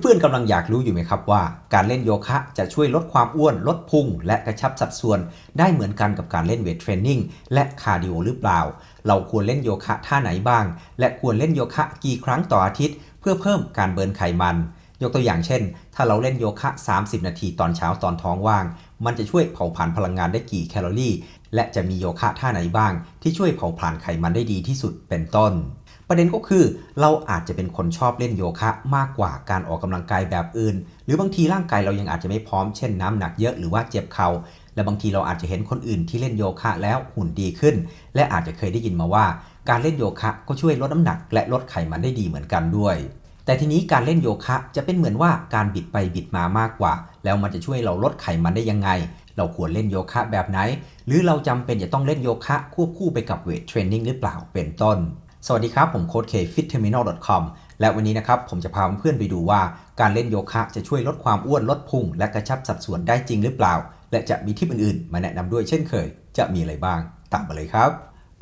เพื่อนๆกำลังอยากรู้อยู่ไหมครับว่า การเล่นโยคะจะช่วยลดความอ้วน ลดพุง และกระชับสัดส่วน ได้เหมือนกันกับการเล่นเวทเทรนนิ่งและคาร์ดิโอหรือเปล่า เราควรเล่นโยคะท่าไหนบ้าง และควรเล่นโยคะกี่ครั้งต่ออาทิตย์ เพื่อเพิ่มการเบิร์นไขมัน ยกตัวอย่างเช่น ถ้าเราเล่นโยคะ 30 นาทีตอนเช้าตอนท้องว่าง มันจะช่วยเผาผลาญพลังงานได้กี่แคลอรี่ และจะมีโยคะท่าไหนบ้าง ที่ช่วยเผาผลาญไขมันได้ดีที่สุดเป็นต้น ประเด็นก็คือเราอาจจะเป็นคนชอบเล่นโยคะ มากกว่าการออกกำลังกายแบบอื่น หรือบางทีร่างกายเรายังอาจจะไม่พร้อมเช่นน้ำหนักเยอะหรือว่าเจ็บเขา่าและบางทีเราอาจจะเห็นคนอื่นที่เล่นโยคะแล้วหุ่นดีขึ้น และอาจจะเคยได้ยินมาว่า การเล่นโยคะก็ช่วยลดน้ำหนัก และลดไขมันได้ดีเหมือนกันด้วยแต่ทีนี้การเล่นโยคะจะเป็นเหมือนว่าการบิดไปบิดมามากกว่า แล้วมันจะช่วยเราลดไขมันได้ยังไง เราควรเล่นโยคะแบบไหน หรือเราจำเป็นจะต้องเล่นโยคะควบคู่ไปกับเวทเทรนนิ่งหรือเปล่าเป็นต้น สวัสดีครับ ผมโค้ดเค fitterminal.com และวันนี้นะครับ ผมจะพาเพื่อนไปดูว่า การเล่นโยคะจะช่วยลดความอ้วนลดพุงและกระชับสัดส่วนได้จริงหรือเปล่า และจะมีทิปอื่นๆ มาแนะนำด้วยเช่นเคย จะมีอะไรบ้าง ตามมาเลยครับ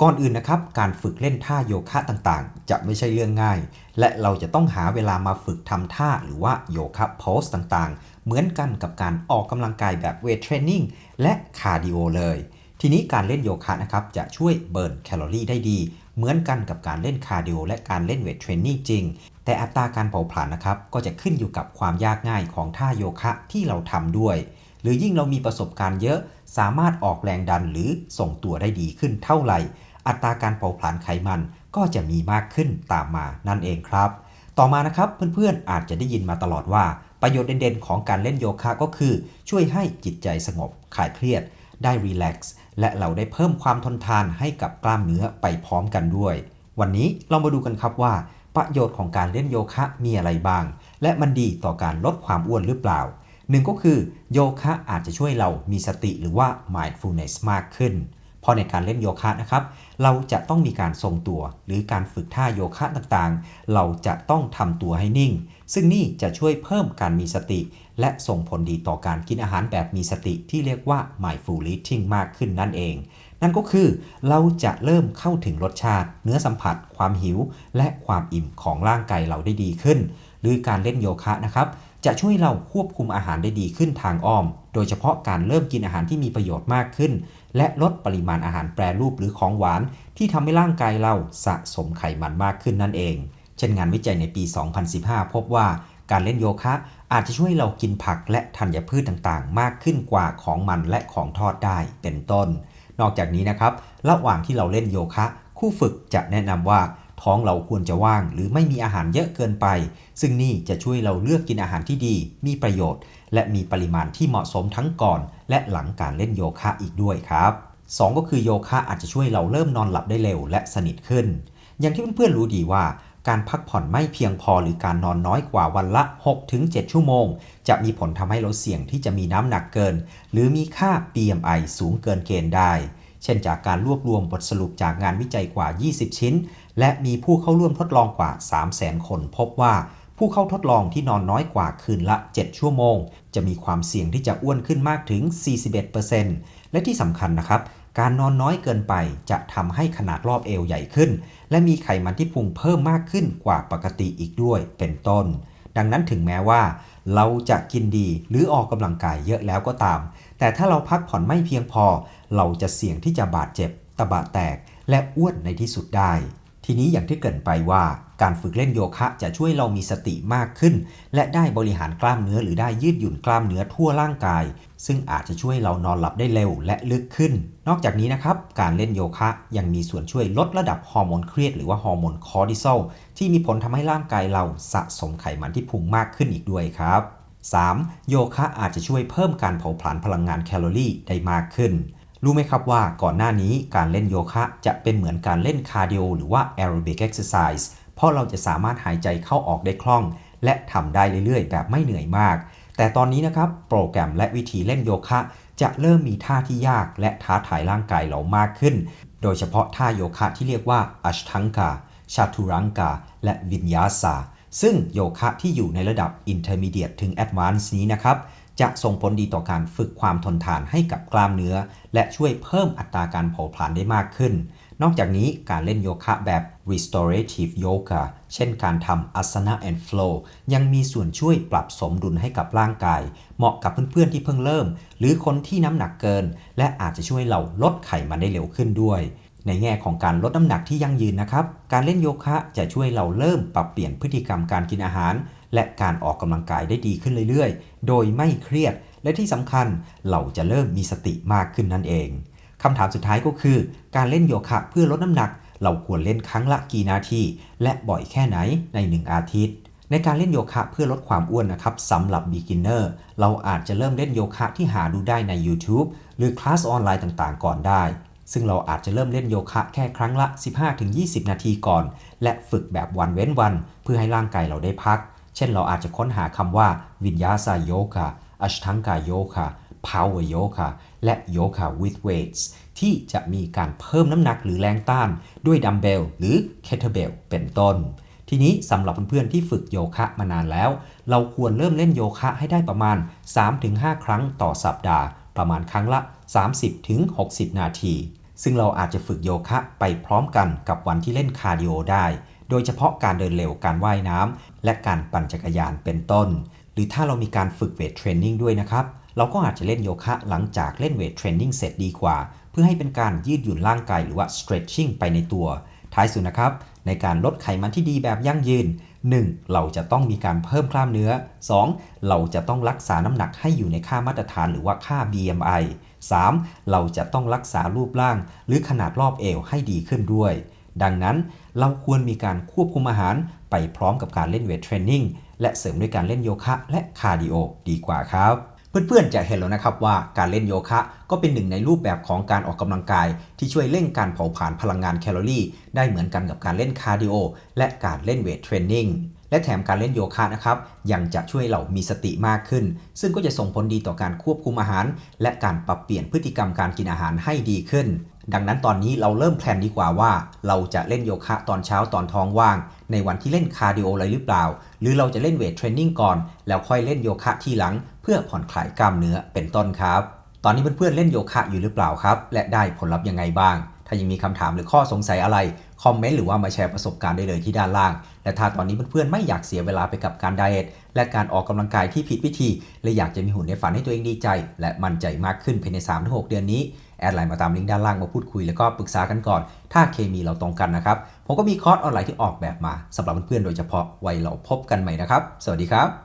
ก่อนอื่นนะครับ การฝึกเล่นท่าโยคะต่างๆ จะไม่ใช่เรื่องง่าย และเราจะต้องหาเวลามาฝึกทำท่าหรือว่าโยคะโพสต่างๆ เหมือนกันกับการออกกำลังกายแบบเวทเทรนนิ่งและคาร์ดิโอเลย ทีนี้การเล่นโยคะนะครับจะช่วยเบิร์นแคลอรี่ได้ดี เหมือนกันกับการเล่นคาร์ดิโอและการเล่นเวทเทรนนิ่งจริง แต่อัตราการเผาผลาญนะครับก็จะขึ้นอยู่กับความยากง่ายของท่าโยคะที่เราทำด้วย หรือยิ่งเรามีประสบการณ์เยอะ สามารถออกแรงดันหรือส่งตัวได้ดีขึ้นเท่าไหร่ อัตราการเผาผลาญไขมันก็จะมีมากขึ้นตามมานั่นเองครับ ต่อมานะครับเพื่อนๆอาจจะได้ยินมาตลอดว่า ประโยชน์เด่นๆ ของการเล่นโยคะก็คือ ช่วยให้จิตใจสงบคลายเครียด ได้รีแลกซ์และเราได้เพิ่มความทนทานให้กับกล้ามเนื้อไปพร้อมกันด้วย วันนี้เรามาดูกันครับว่า ประโยชน์ของการเล่นโยคะมีอะไรบ้าง และมันดีต่อการลดความอ้วนหรือเปล่าหนึ่งก็คือโยคะอาจจะช่วยเรามีสติหรือว่า mindfulness มากขึ้น เพราะในการเล่นโยคะนะครับ เราจะต้องมีการทรงตัว หรือการฝึกท่าโยคะต่างๆ เราจะต้องทำตัวให้นิ่ง ซึ่งนี่จะช่วยเพิ่มการมีสติ และส่งผลดีต่อการกินอาหารแบบมีสติที่เรียกว่า mindful eating มากขึ้นนั่นเอง นั่นก็คือเราจะเริ่มเข้าถึงรสชาติ เนื้อสัมผัส ความหิว และความอิ่มของร่างกายเราได้ดีขึ้น หรือการเล่นโยคะนะครับ จะช่วยเราควบคุมอาหารได้ดีขึ้นทางอ้อม โดยเฉพาะการเริ่มกินอาหารที่มีประโยชน์มากขึ้น และลดปริมาณอาหารแปรรูปหรือของหวาน ที่ทำให้ร่างกายเราสะสมไขมันมากขึ้นนั่นเอง เช่นงานวิจัยในปี 2015 พบว่าการเล่นโยคะอาจจะช่วยเรากินผักและธัญพืชต่างๆ มากขึ้นกว่าของมันและของทอดได้เป็นต้น นอกจากนี้นะครับ ระหว่างที่เราเล่นโยคะ คู่ฝึกจะแนะนำว่า ท้องเราควรจะว่าง หรือไม่มีอาหารเยอะเกินไป ซึ่งนี่จะช่วยเราเลือกกินอาหารที่ดี มีประโยชน์ และมีปริมาณที่เหมาะสมทั้งก่อน และหลังการเล่นโยคะอีกด้วยครับ 2 ก็คือโยคะอาจจะช่วยเราเริ่มนอนหลับได้เร็วและสนิทขึ้น อย่างที่เพื่อนๆรู้ดีว่าการพักผ่อนไม่เพียงพอหรือการนอนน้อยกว่าวันละ 6-7 ชั่วโมง จะมีผลทำให้เราเสี่ยงที่จะมีน้ำหนักเกิน หรือมีค่า BMI สูงเกินเกณฑ์ได้ เช่นจากการรวบรวมบทสรุปจากงานวิจัยกว่า 20 ชิ้น และมีผู้เข้าร่วมทดลองกว่า 300,000 คน พบว่าผู้เข้าทดลองที่นอนน้อยกว่าคืนละ 7 ชั่วโมง จะมีความเสี่ยงที่จะอ้วนขึ้นมากถึง 41%และที่สำคัญนะครับการนอนน้อยเกินไปจะทำให้ขนาดรอบเอวใหญ่ขึ้น และมีไขมันที่พุงเพิ่มมากขึ้นกว่าปกติอีกด้วยเป็นต้น ดังนั้นถึงแม้ว่า เราจะกินดีหรือออกกำลังกายเยอะแล้วก็ตาม แต่ถ้าเราพักผ่อนไม่เพียงพอ เราจะเสี่ยงที่จะบาดเจ็บ ตะบะแตก และอ้วนในที่สุดได้ ทีนี้อย่างที่เกินไปว่า การฝึกเล่นโยคะจะช่วยเรามีสติมากขึ้น และได้บริหารกล้ามเนื้อหรือได้ยืดหยุ่นกล้ามเนื้อทั่วร่างกาย ซึ่งอาจจะช่วยเรานอนหลับได้เร็วและลึกขึ้น นอกจากนี้นะครับ การเล่นโยคะยังมีส่วนช่วยลดระดับฮอร์โมนเครียดหรือว่าฮอร์โมนคอร์ติซอลที่มีผลทำให้ร่างกายเราสะสมไขมันที่พุงมากขึ้นอีกด้วยครับ 3. โยคะอาจจะช่วยเพิ่มการเผาผลาญพลังงานแคลอรี่ได้มากขึ้น รู้ไหมครับว่าก่อนหน้านี้การเล่นโยคะจะเป็นเหมือนการเล่นคาร์ดิโอหรือว่าแอโรบิกเอ็กซ์ไซส์เพราะเราจะสามารถหายใจเข้าออกได้คล่อง และทำได้เรื่อยๆ แบบไม่เหนื่อยมาก แต่ตอนนี้นะครับโปรแกรมและวิธีเล่นโยคะ จะเริ่มมีท่าที่ยากและท้าทายร่างกายเรามากขึ้น โดยเฉพาะท่าโยคะที่เรียกว่าอัชทังกาชาทุรังกา และวิญญาสา ซึ่งโยคะที่อยู่ในระดับ Intermediate ถึง Advanced นี้นะครับ จะส่งผลดีต่อการฝึกความทนทานให้กับกล้ามเนื้อ และช่วยเพิ่มอัตราการเผาผลาญได้มากขึ้น นอกจากนี้การเล่นโยคะแบบ restorative yoga เช่นการทำ asana and flow ยังมีส่วนช่วยปรับสมดุลให้กับร่างกาย เหมาะกับเพื่อนๆที่เพิ่งเริ่ม หรือคนที่น้ำหนักเกิน และอาจจะช่วยเราลดไขมันได้เร็วขึ้นด้วย ในแง่ของการลดน้ำหนักที่ยั่งยืนนะครับ การเล่นโยคะจะช่วยเราเริ่มปรับเปลี่ยนพฤติกรรมการกินอาหาร และการออกกำลังกายได้ดีขึ้นเรื่อยๆ โดยไม่เครียด และที่สำคัญเราจะเริ่มมีสติมากขึ้นนั่นเองคำถามสุดท้ายก็คือ การเล่นโยคะเพื่อลดน้ำหนัก เราควรเล่นครั้งละกี่นาที และบ่อยแค่ไหนใน 1 อาทิตย์ ในการเล่นโยคะเพื่อลดความอ้วนนะครับสำหรับ beginner เราอาจจะเริ่มเล่นโยคะที่หาดูได้ใน YouTube หรือคลาสออนไลน์ต่างๆ ก่อนได้ ซึ่งเราอาจจะเริ่มเล่นโยคะแค่ครั้งละ 15-20 นาทีก่อน และฝึกแบบวันเว้นวัน เพื่อให้ร่างกายเราได้พัก เช่นเราอาจจะค้นหาคำว่า วิญญาสาโยคะอัชทังกายโยคะ power yoga และ yoga with weights ที่จะมีการเพิ่มน้ำหนักหรือแรงต้านด้วยดัมเบลหรือ kettlebell เป็นต้น ทีนี้สำหรับเพื่อนๆที่ฝึกโยคะมานานแล้ว เราควรเริ่มเล่นโยคะให้ได้ประมาณ 3-5 ครั้งต่อสัปดาห์ ประมาณครั้งละ 30-60 นาที ซึ่งเราอาจจะฝึกโยคะไปพร้อมกันกับวันที่เล่นคาร์ดิโอได้ โดยเฉพาะการเดินเร็วการว่ายน้ำและการปั่นจักรยานเป็นต้น หรือถ้าเรามีการฝึกเวทเทรนนิ่งด้วยนะครับ เราก็อาจจะเล่นโยคะหลังจากเล่นเวทเทรนนิ่งเสร็จดีกว่า เพื่อให้เป็นการยืดหยุ่นร่างกายหรือว่า stretching ไปในตัว ท้ายสุดนะครับ ในการลดไขมันที่ดีแบบยั่งยืน 1. เราจะต้องมีการเพิ่มกล้ามเนื้อ 2. เราจะต้องรักษาน้ำหนักให้อยู่ในค่ามาตรฐานหรือว่าค่า BMI 3. เราจะต้องรักษารูปร่าง หรือขนาดรอบเอวให้ดีขึ้นด้วย ดังนั้นเราควรมีการควบคุมอาหารไปพร้อมกับการเล่นเวทเทรนนิ่งและเสริมด้วยการเล่นโยคะและคาร์ดิโอดีกว่าครับ เพื่อนๆจะเห็นแล้วนะครับว่าการเล่นโยคะก็เป็นหนึ่งในรูปแบบของการออกกำลังกาย ที่ช่วยเร่งการเผาผลาญพลังงานแคลอรี่ ได้เหมือนกันกับการเล่นคาร์ดิโอและการเล่นเวทเทรนนิ่งและแถมการเล่นโยคะนะครับยังจะช่วยเรามีสติมากขึ้น ซึ่งก็จะส่งผลดีต่อการควบคุมอาหาร และการปรับเปลี่ยนพฤติกรรมการกินอาหารให้ดีขึ้น ดังนั้นตอนนี้เราเริ่มแพลนดีกว่าว่า เราจะเล่นโยคะตอนเช้าตอนท้องว่าง ในวันที่เล่นคาร์ดิโอเลยหรือเปล่า หรือเราจะเล่นเวทเทรนนิ่งก่อน แล้วค่อยเล่นโยคะทีหลัง เพื่อผ่อนคลายกล้ามเนื้อเป็นต้นครับ ตอนนี้เพื่อนๆเล่นโยคะอยู่หรือเปล่าครับ และได้ผลลัพธ์ยังไงบ้าง ถ้ายังมีคำถามหรือข้อสงสัยอะไรคอมเมนต์หรือว่ามาแชร์ประสบการณ์ได้เลยที่ด้านล่าง และถ้าตอนนี้เพื่อนๆไม่อยากเสียเวลาไปกับการไดเอทและการออกกำลังกายที่ผิดวิธี และอยากจะมีหุ่นในฝันให้ตัวเองดีใจ และมั่นใจมากขึ้นภายใน3-6 เดือนนี้ แอดไลน์มาตามลิงก์ด้านล่างมาพูดคุยแล้วก็ปรึกษากันก่อน ถ้าเคมีเราตรงกันนะครับ ผมก็มีคอร์สออนไลน์ที่ออกแบบมาสำหรับเพื่อนๆโดยเฉพาะไว้เราพบกันใหม่นะครับ สวัสดีครับ